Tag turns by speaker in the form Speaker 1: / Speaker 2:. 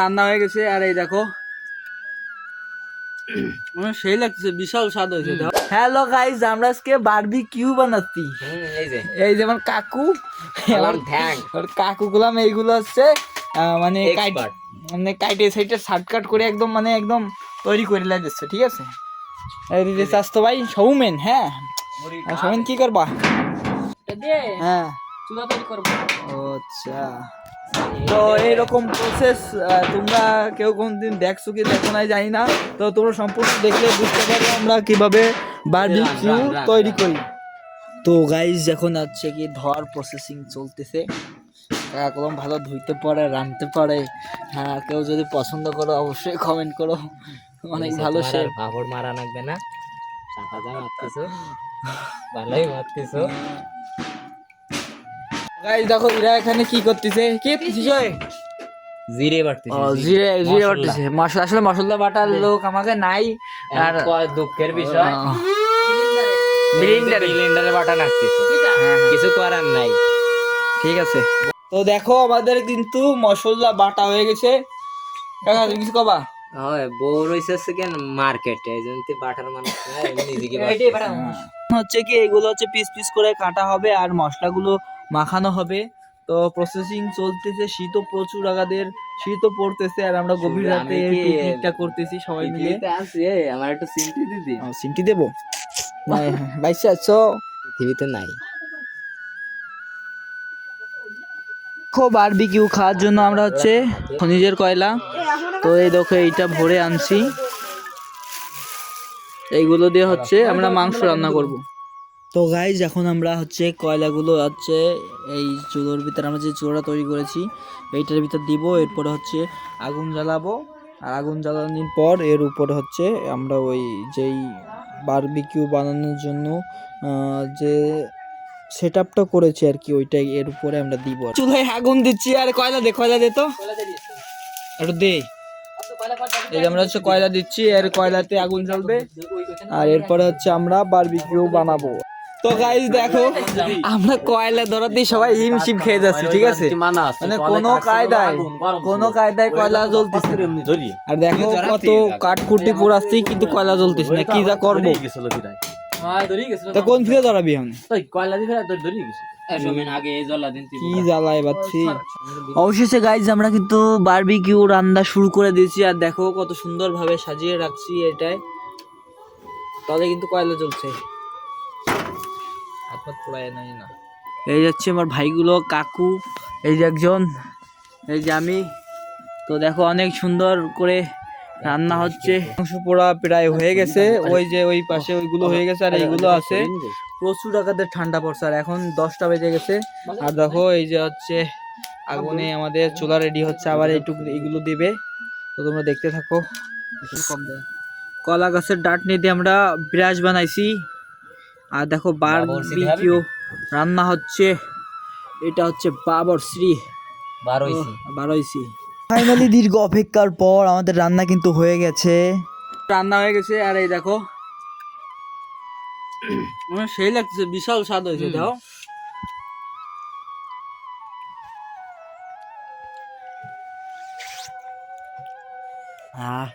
Speaker 1: রান্না হয়ে গেছে আর এই দেখো। সেই লাগতেছে বিশাল স্বাদ হয়েছে হ্যালো গাইস আমরা আজকে বারবি কিউ বানাচ্ছি
Speaker 2: এই
Speaker 1: যেমন কাকু। আর কাকু গুলাম এইগুলো হচ্ছে মানে মানে কাইটে সাইটে শার্টকাট করে একদম মানে একদম তৈরি করে লাগছে ঠিক আছে? এই স্বাস্থ্য ভাই সৌমেন হ্যাঁ? সৌমেন কি করবা? হ্যাঁ। ও আচ্ছা। তো এইরকম প্রসেস তোমরা কেউ কোনদিন দেখছ কি দেখো নাই জানি না। তো তোমরা সম্পূর্ণ দেখলে বুঝতে পারবে আমরা কীভাবে বারবিকিউ তৈরি করি। তো গাইজ এখন হচ্ছে কি ধোয়ার প্রসেসিং চলতেছে। কলম ভালো ধুইতে পারে রাঁধতে পারে। হ্যাঁ কেউ যদি পছন্দ করো অবশ্যই কমেন্ট করো। অনেক ভালো সে
Speaker 2: পাপড় মারা লাগবে না। চাপা যা মারতেছো। ভালোই মারতেছো।
Speaker 1: গাইজ দেখো এরা এখানে কি করতেছে? কি বিষয়
Speaker 2: জিরে
Speaker 1: ও জিরে। জিরে বাটতেছে। মশলা আসলে মশলা বাটার লোক আমাকে নাই আর
Speaker 2: দুঃখের বিষয়।
Speaker 1: ব্লেন্ডারে।
Speaker 2: ব্লেন্ডারে বাটা লাগতেছে
Speaker 1: হ্যাঁ, হ্যাঁ।
Speaker 2: কিছু করার নাই।
Speaker 1: ঠিক আছে। তো দেখো আমাদের কিন্তু মশলা বাটা হয়ে গেছে। কাকা তুমি কিছু কবা?
Speaker 2: হয় বউ রয়েছে সেকেন্ড মার্কেটে। এই জন্য বাটার মানুষ নিজেকে
Speaker 1: হচ্ছে কি এগুলো হচ্ছে পিস পিস করে কাটা হবে আর মশলাগুলো মাখানো হবে। তো প্রসেসিং চলতেছে শীতও প্রচুর আগাদের শীতও পড়তেছে আর আমরা গভীর রাতে পিকনিকটা করতেছি সবাই মিলে।
Speaker 2: আমার একটু চিন্তি দিদি
Speaker 1: সিমটি দেবো? বাইসে আছো
Speaker 2: পৃথিবীতে নাই।
Speaker 1: দেখো বারবিকিউ খাওয়ার জন্য আমরা হচ্ছে খনিজের কয়লা। তো এই দেখো এইটা ভরে আনছি। এইগুলো দিয়ে হচ্ছে আমরা মাংস রান্না করব। তো গাইজ এখন আমরা হচ্ছে কয়লাগুলো হচ্ছে এই চুলোর ভিতরে, আমরা যে চুলোটা তৈরি করেছি, এইটার ভিতর দিব, এরপরে হচ্ছে আগুন জ্বালাবো। আর আগুন জ্বালানোর পর এর উপরে হচ্ছে আমরা ওই যেই বারবিকিউ বানানোর জন্য যে সেট আপটা করেছি আর কি, ওইটাই এর উপরে আমরা দিব। চুলায় আগুন দিচ্ছি, আর কয়লা দে কয়লা দে তো? একটু দে। এই আমরা হচ্ছে কয়লা দিচ্ছি, এর কয়লাতে আগুন জ্বলবে। আর এরপরে হচ্ছে আমরা বারবিকিউ বানাবো। তো গাইজ দেখো, আমরা কয়লা ধরাতেই সবাই হিমশিম খেয়ে যাচ্ছি, ঠিক আছে? মানে কোনো কায়দায় কোনো কায়দায় কয়লা জ্বলতেছে আর দেখো কত কাঠকুটি কিন্তু কয়লা জ্বলতেছে না, কি যা করব? কোন ফিরে ধরাবি কি জ্বালায় পাচ্ছি অবশেষে গাইজ আমরা কিন্তু বারবিকিউ রান্না শুরু করে দিয়েছি, আর দেখো কত সুন্দর ভাবে সাজিয়ে রাখছি এটাই তাহলে কিন্তু কয়লা জ্বলছে। এই যাচ্ছে আমার ভাইগুলো কাকু এই যে একজন এই যে আমি। তো দেখো অনেক সুন্দর করে রান্না হচ্ছে। মাংস পোড়া প্রায় হয়ে গেছে ওই যে ওই পাশে ওইগুলো হয়ে গেছে আর এইগুলো আছে। প্রচুর আকাদের ঠান্ডা পড়ছে আর এখন দশটা বেজে গেছে। আর দেখো এই যে হচ্ছে আগুনে আমাদের চুলা রেডি হচ্ছে আবার এইটুকু এইগুলো দিবে। তো তোমরা দেখতে থাকো। কলা গাছের ডাটনি দিয়ে আমরা বিরাজ বানাইছি। আর দেখো বারবিকিউ রান্না হচ্ছে। এটা হচ্ছে বাবর শ্রী। বারোইসি ফাইনালি দীর্ঘ অপেক্ষার পর আমাদের রান্না কিন্তু হয়ে গেছে। রান্না হয়ে গেছে আর এই দেখো। সেই লাগছে বিশাল স্বাদ হয়েছে দেখো। হ্যাঁ